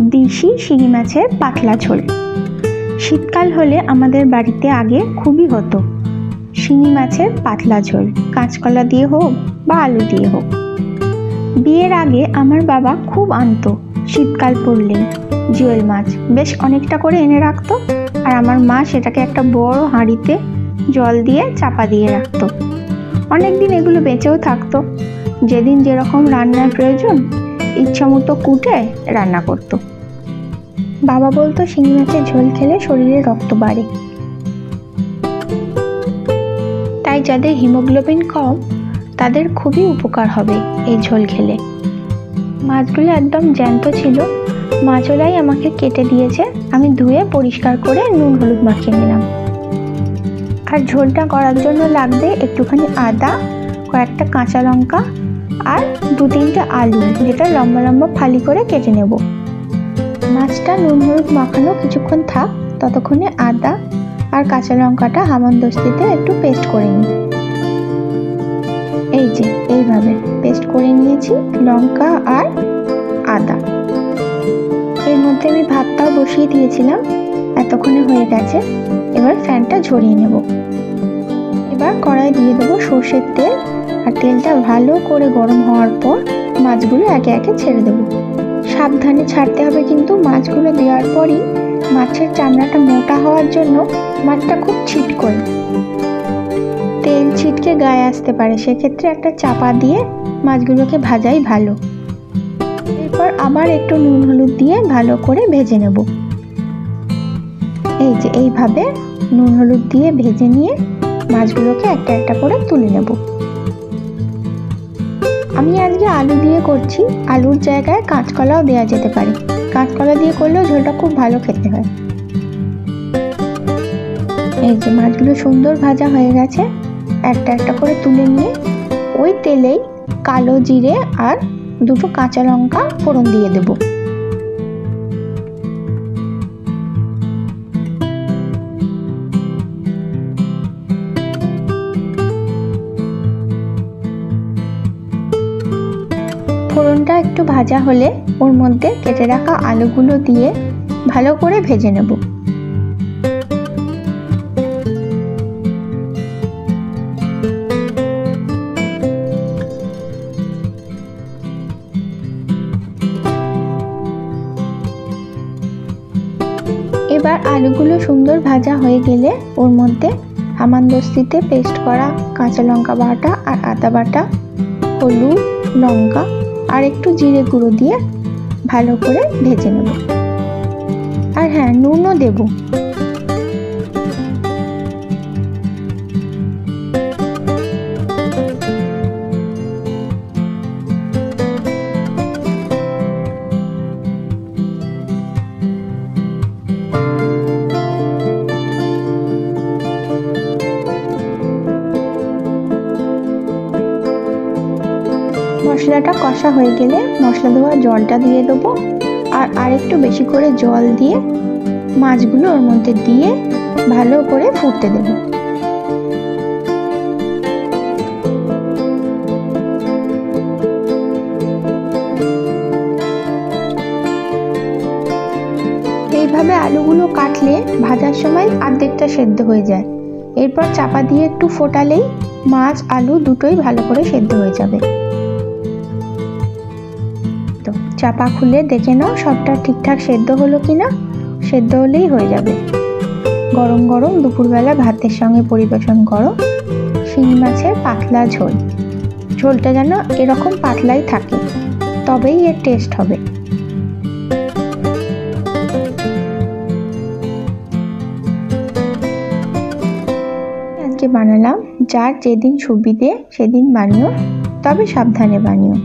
দেশি শিঙি মাছের পাতলা ঝোল। শীতকাল হলে আমাদের বাড়িতে আগে খুবই হতো। শিঙি মাছের পাতলা ঝোল, কাঁচকলা দিয়ে হোক বা আলু দিয়ে হোক। বিয়ের আগে আমার বাবা খুব আনতো, শীতকাল পড়লেই। জিওল মাছ বেশ অনেকটা করে এনে রাখতো আর আমার মা সেটাকে একটা বড় হাঁড়িতে জল দিয়ে চাপা দিয়ে রাখতো। অনেকদিন এগুলো বেঁচেও থাকতো। যেদিন যেরকম রান্নার প্রয়োজন ইচ্ছা মতো কুটে রান্না করতো। বাবা বলতো, শিঙি মাছের ঝোল খেলে শরীরে রক্ত বাড়ে। তাই যাদের হিমোগ্লোবিন কম, তাদের খুবই উপকার হবে এই ঝোল খেলে। মাছগুলো একদম জ্যান্ত ছিল। মাছওয়ালাই আমাকে কেটে দিয়েছে। আমি ধুয়ে পরিষ্কার করে নুন হলুদ মাখিয়ে নিলাম। আর ঝোলটা করার জন্য লাগবে একটুখানি আদা, কয়েকটা কাঁচা লঙ্কা আর দু তিনটে আলু, যেটা লম্বা লম্বা ফালি করে কেটে নেব। মাছটা নুন হলুদ মাখানো কিছুক্ষণ থাক, ততক্ষণে আদা আর কাঁচা লঙ্কাটা হামানদস্তিতে একটু পেস্ট করে নিই। এই যে, এইভাবে পেস্ট করে নিয়েছি লঙ্কা আর আদা। এর মধ্যে আমি ভাতটাও বসিয়ে দিয়েছিলাম, এতক্ষণে হয়ে গেছে, এবার ফ্যানটা ঝরিয়ে নেব। এবার কড়াই দিয়ে দেবো সর্ষের তেল আর তেলটা ভালো করে গরম হওয়ার পর মাছগুলো একে একে ছেড়ে দেবো। সাবধানে ছাড়তে হবে কিন্তু মাছগুলো দেওয়ার পরই মাছের চামড়াটা মোটা হওয়ার জন্য মাছটা খুব ছিট করে তেল ছিটকে গায়ে আসতে পারে, সেক্ষেত্রে একটা চাপা দিয়ে মাছগুলোকে ভাজাই ভালো। এরপর আবার একটু নুন হলুদ দিয়ে ভালো করে ভেজে নেব। এই যে এইভাবে নুন হলুদ দিয়ে ভেজে নিয়ে মাছগুলোকে একটা একটা করে তুলে নেব। আমি আজকে আলু দিয়ে করছি। আলুর জায়গায় কাঁচকলাও দেওয়া যেতে পারে। কাঁচকলা দিয়ে করলেও ঝোলটা খুব ভালো খেতে হয়। এই যে মাছগুলো সুন্দর ভাজা হয়ে গেছে। একটা একটা করে তুলে নিয়ে ওই তেলেই কালো জিরে আর দুটো কাঁচা লঙ্কা ফোড়ন দিয়ে দেবো। ফোড়নটা একটু ভাজা হলে ওর মধ্যে কেটে রাখা আলুগুলো দিয়ে ভালো করে ভেজে নেব। এবার আলুগুলো সুন্দর ভাজা হয়ে গেলে ওর মধ্যে হামানদস্তিতে পেস্ট করা কাঁচা লঙ্কা বাটা আর আদা বাটা, হলুদ, লঙ্কা আর একটু জিরে গুঁড়ো দিয়ে ভালো করে ভেজে নেব। আর হ্যাঁ নুনও দেব। মশলাটা কষা হয়ে গেলে মশলা দেওয়া জলটা দিয়ে দেবো। আর আরেকটু বেশি করে জল দিয়ে মাছগুলো ওর মধ্যে দিয়ে ভালো করে ফুটতে দেবো। এইভাবে আলুগুলো কাটলে ভাজার সময় আর্ধেকটা সেদ্ধ হয়ে যায়। এরপর চাপা দিয়ে একটু ফোটালেই মাছ, আলু দুটোই ভালো করে সেদ্ধ হয়ে যাবে। তো চাপা খুলে দেখে নাও সবটা ঠিকঠাক সেদ্ধ হলো কি না সেদ্ধ হলেই হয়ে যাবে। গরম গরম দুপুরবেলা ভাতের সঙ্গে পরিবেশন করো। শিঙি মাছের পাতলা ঝোল। ঝোলটা যেন এরকম পাতলাই থাকে, তবেই এর টেস্ট হবে। আজকে বানালাম, যার যেদিন সুবিধে সেদিন বানিও, তবে সাবধানে বানিও।